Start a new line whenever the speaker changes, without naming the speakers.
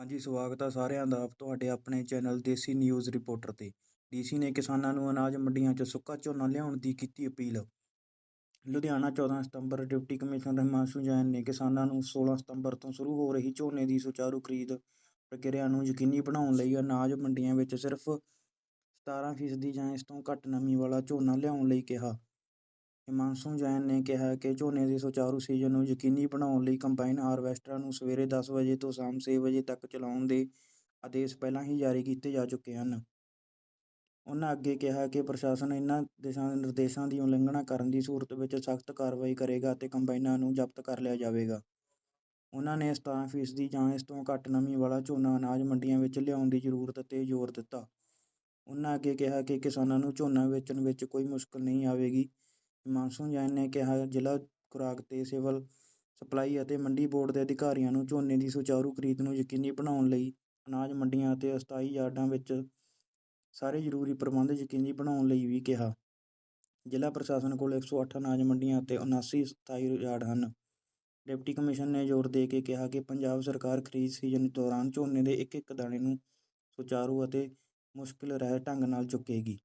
ਹਾਂਜੀ, ਸਵਾਗਤ ਆ ਸਾਰਿਆਂ ਦਾ ਤੁਹਾਡੇ ਆਪਣੇ ਚੈਨਲ ਦੇਸੀ ਨਿਊਜ਼ ਰਿਪੋਰਟਰ ਤੇ। ਡੀਸੀ ਨੇ ਕਿਸਾਨਾਂ ਨੂੰ ਅਨਾਜ ਮੰਡੀਆਂ 'ਚ ਸੁੱਕਾ ਝੋਨਾ ਲਿਆਉਣ ਦੀ ਕੀਤੀ ਅਪੀਲ। ਲੁਧਿਆਣਾ 14 ਸਤੰਬਰ ਡਿਪਟੀ ਕਮਿਸ਼ਨਰ ਹਿਮਾਂਸ਼ੂ ਜੈਨ ਨੇ ਕਿਸਾਨਾਂ ਨੂੰ 16 ਸਤੰਬਰ ਤੋਂ ਸ਼ੁਰੂ ਹੋ ਰਹੀ ਝੋਨੇ ਦੀ ਸੁਚਾਰੂ ਖਰੀਦ ਪ੍ਰਕਿਰਿਆ ਨੂੰ ਯਕੀਨੀ ਬਣਾਉਣ ਲਈ ਅਨਾਜ ਮੰਡੀਆਂ ਵਿੱਚ ਸਿਰਫ 17% ਜਾਂ ਇਸ ਤੋਂ ਘੱਟ ਨਮੀ ਵਾਲਾ ਝੋਨਾ ਲਿਆਉਣ ਲਈ ਕਿਹਾ। ਹਿਮਾਂਸ਼ੂ ਜੈਨ ਨੇ ਕਿਹਾ ਕਿ ਝੋਨੇ ਦੇ ਸੁਚਾਰੂ ਸੀਜ਼ਨ ਨੂੰ ਯਕੀਨੀ ਬਣਾਉਣ ਲਈ ਕੰਬਾਈਨ ਹਾਰਵੈਸਟਰਾਂ ਨੂੰ ਸਵੇਰੇ ਦਸ ਵਜੇ ਤੋਂ ਸ਼ਾਮ ਛੇ ਵਜੇ ਤੱਕ ਚਲਾਉਣ ਦੇ ਆਦੇਸ਼ ਪਹਿਲਾਂ ਹੀ ਜਾਰੀ ਕੀਤੇ ਜਾ ਚੁੱਕੇ ਹਨ। ਉਨ੍ਹਾਂ ਅੱਗੇ ਕਿਹਾ ਕਿ ਪ੍ਰਸ਼ਾਸਨ ਇਨ੍ਹਾਂ ਦਿਸ਼ਾ ਨਿਰਦੇਸ਼ਾਂ ਦੀ ਉਲੰਘਣਾ ਕਰਨ ਦੀ ਸੂਰਤ ਵਿੱਚ ਸਖਤ ਕਾਰਵਾਈ ਕਰੇਗਾ ਅਤੇ ਕੰਬਾਈਨਾਂ ਨੂੰ ਜ਼ਬਤ ਕਰ ਲਿਆ ਜਾਵੇਗਾ। ਉਨ੍ਹਾਂ ਨੇ 17% ਜਾਂ ਇਸ ਤੋਂ ਘੱਟ ਨਮੀ ਵਾਲਾ ਝੋਨਾ ਅਨਾਜ ਮੰਡੀਆਂ ਵਿੱਚ ਲਿਆਉਣ ਦੀ ਜ਼ਰੂਰਤ 'ਤੇ ਜ਼ੋਰ ਦਿੱਤਾ। ਉਨ੍ਹਾਂ ਅੱਗੇ ਕਿਹਾ ਕਿ ਕਿਸਾਨਾਂ ਨੂੰ ਝੋਨਾ ਵੇਚਣ ਵਿੱਚ ਕੋਈ ਮੁਸ਼ਕਲ ਨਹੀਂ ਆਵੇਗੀ। ਹਿਮਾਂਸ਼ੂ ਜੈਨ ਨੇ ਕਿਹਾ, ਜ਼ਿਲ੍ਹਾ ਖੁਰਾਕ ਤੇ ਸਿਵਲ ਸਪਲਾਈ ਅਤੇ ਮੰਡੀ ਬੋਰਡ ਦੇ ਅਧਿਕਾਰੀਆਂ ਨੂੰ ਝੋਨੇ ਦੀ ਸੁਚਾਰੂ ਖਰੀਦ ਨੂੰ ਯਕੀਨੀ ਬਣਾਉਣ ਲਈ ਅਨਾਜ ਮੰਡੀਆਂ ਅਤੇ ਅਸਥਾਈ ਯਾਰਡਾਂ ਵਿੱਚ ਸਾਰੇ ਜ਼ਰੂਰੀ ਪ੍ਰਬੰਧ ਯਕੀਨੀ ਬਣਾਉਣ ਲਈ ਵੀ ਕਿਹਾ। ਜ਼ਿਲ੍ਹਾ ਪ੍ਰਸ਼ਾਸਨ ਕੋਲ 108 ਅਨਾਜ ਮੰਡੀਆਂ ਅਤੇ 79 ਅਸਥਾਈ ਯਾਰਡ ਹਨ। ਡਿਪਟੀ ਕਮਿਸ਼ਨਰ ਨੇ ਜ਼ੋਰ ਦੇ ਕੇ ਕਿਹਾ ਕਿ ਪੰਜਾਬ ਸਰਕਾਰ ਖਰੀਦ ਸੀਜ਼ਨ ਦੌਰਾਨ ਝੋਨੇ ਦੇ ਇੱਕ ਇੱਕ ਦਾਣੇ ਨੂੰ ਸੁਚਾਰੂ ਅਤੇ ਮੁਸ਼ਕਿਲ ਰਹਿਤ ਢੰਗ ਨਾਲ ਚੁੱਕੇਗੀ।